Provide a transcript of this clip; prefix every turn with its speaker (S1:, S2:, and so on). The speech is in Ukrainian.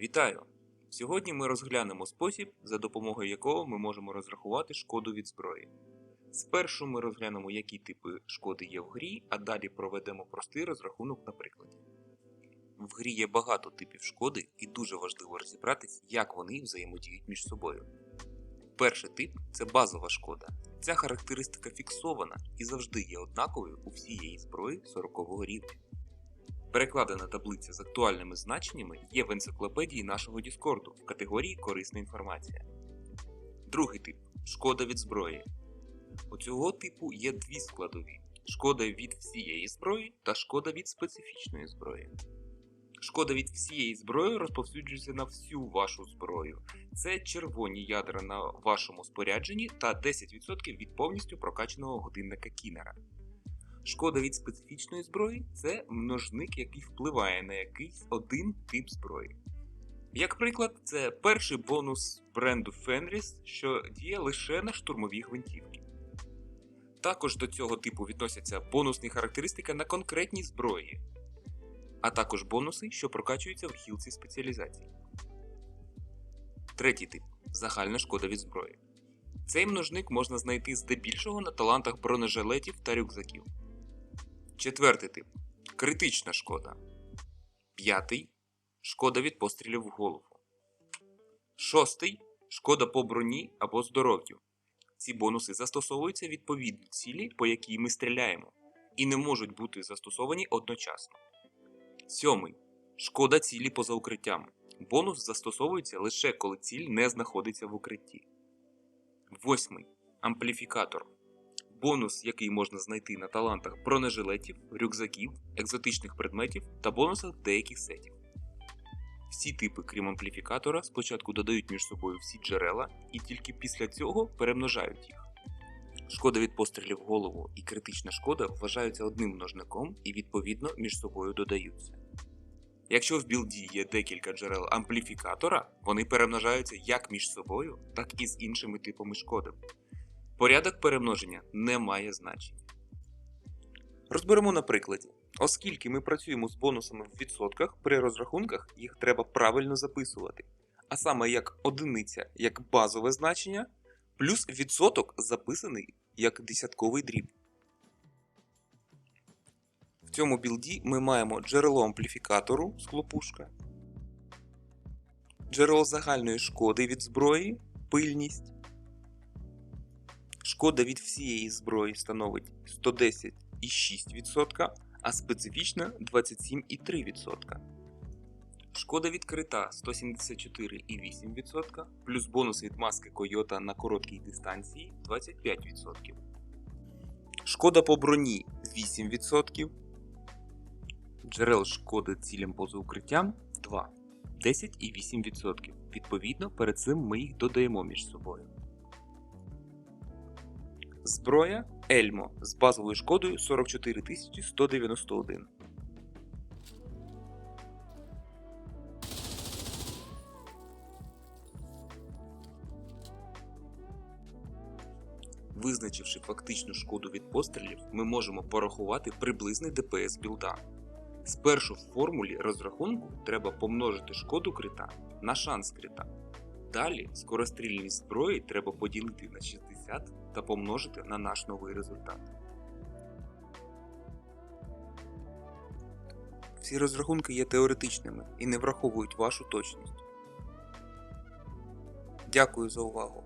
S1: Вітаю! Сьогодні ми розглянемо спосіб, за допомогою якого ми можемо розрахувати шкоду від зброї. Спершу ми розглянемо, які типи шкоди є в грі, а далі проведемо простий розрахунок на прикладі. В грі є багато типів шкоди, і дуже важливо розібратись, як вони взаємодіють між собою. Перший тип це базова шкода. Ця характеристика фіксована і завжди є однаковою у всієї зброї 40 рівня. Перекладена таблиця з актуальними значеннями є в енциклопедії нашого Діскорду в категорії Корисна інформація. Другий тип шкода від зброї. У цього типу є дві складові: шкода від всієї зброї та шкода від специфічної зброї. Шкода від всієї зброї розповсюджується на всю вашу зброю. Це червоні ядра на вашому спорядженні та 10% від повністю прокачаного годинника Кінера. Шкода від специфічної зброї це множник, який впливає на якийсь один тип зброї. Як приклад, це перший бонус бренду Fenris, що діє лише на штурмові гвинтівки. Також до цього типу відносяться бонусні характеристики на конкретній зброї, а також бонуси, що прокачуються в хілці спеціалізації. Третій тип загальна шкода від зброї. Цей множник можна знайти здебільшого на талантах бронежилетів та рюкзаків. Четвертий тип критична шкода. П'ятий шкода від пострілів в голову. Шостий шкода по броні або здоров'ю. Ці бонуси застосовуються відповідно цілі, по якій ми стріляємо, і не можуть бути застосовані одночасно. Сьомий шкода цілі поза укриттям. Бонус застосовується лише коли ціль не знаходиться в укритті. Восьмий ампліфікатор бонус, який можна знайти на талантах бронежилетів, рюкзаків, екзотичних предметів та бонусах деяких сетів. Всі типи, крім ампліфікатора, спочатку додають між собою всі джерела і тільки після цього перемножають їх. Шкода від пострілів в голову і критична шкода вважаються одним множником і відповідно між собою додаються. Якщо в білді є декілька джерел ампліфікатора, вони перемножаються як між собою, так і з іншими типами шкоди. Порядок перемноження не має значення. Розберемо на прикладі. Оскільки ми працюємо з бонусами в відсотках, при розрахунках їх треба правильно записувати. А саме як одиниця як базове значення, плюс відсоток записаний як десятковий дріб. В цьому білді ми маємо джерело ампліфікатору склопушка, джерело загальної шкоди від зброї, пильність. Шкода від всієї зброї становить 110,6%, а специфічна 27,3%. Шкода від крита 174,8%, плюс бонус від маски Койота на короткій дистанції 25%. Шкода по броні 8%. Джерел шкоди цілям поза укриттям 2, 10,8%. Відповідно, перед цим ми їх додаємо між собою. Зброя Ельмо з базовою шкодою 44191. Визначивши фактичну шкоду від пострілів, ми можемо порахувати приблизний ДПС білда. Спершу в формулі розрахунку треба помножити шкоду крита на шанс крита. Далі скорострільність зброї треба поділити на 60 та помножити на наш новий результат. Всі розрахунки є теоретичними і не враховують вашу точність. Дякую за увагу!